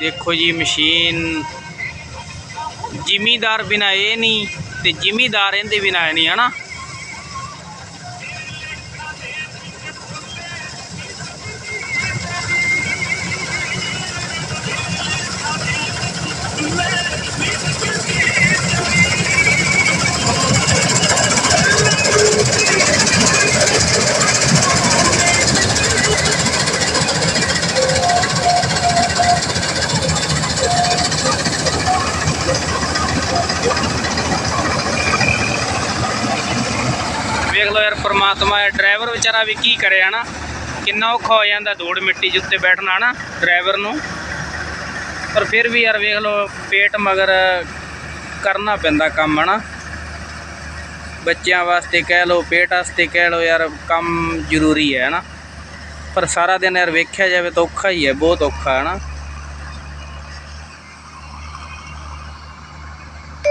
ਦੇਖੋ ਜੀ ਮਸ਼ੀਨ ਜ਼ਿਮੀਦਾਰ ਬਿਨਾ ਇਹ ਨਹੀਂ ਤੇ ਜ਼ਿਮੀਦਾਰ ਇਹਦੇ ਬਿਨਾ ਇਹ ਨਹੀਂ ਹਨਾ? ਵੇਖ ਲਓ ਯਾਰ, ਪਰਮਾਤਮਾ ਇਹ ਡਰਾਈਵਰ ਵਿਚਾਰਾ ਵੀ ਕੀ ਕਰੇ, ਹਨਾ? ਕਿੰਨਾ ਔਖਾ ਹੋ ਜਾਂਦਾ ਧੂੜ ਮਿੱਟੀ 'ਚ ਉੱਤੇ ਬੈਠਣਾ, ਹਨਾ, ਡਰਾਈਵਰ ਨੂੰ। ਪਰ ਫਿਰ ਵੀ ਯਾਰ ਵੇਖ ਲਓ, ਪੇਟ ਮਗਰ ਕਰਨਾ ਪੈਂਦਾ ਕੰਮ, ਹਨਾ? ਬੱਚਿਆਂ ਵਾਸਤੇ ਕਹਿ ਲਓ, ਪੇਟ ਵਾਸਤੇ ਕਹਿ ਲਓ ਯਾਰ, ਕੰਮ ਜ਼ਰੂਰੀ ਹੈ, ਹਨਾ? ਪਰ ਸਾਰਾ ਦਿਨ ਯਾਰ ਵੇਖਿਆ ਜਾਵੇ ਤਾਂ ਔਖਾ ਹੀ ਹੈ, ਬਹੁਤ ਔਖਾ ਹੈ ਨਾ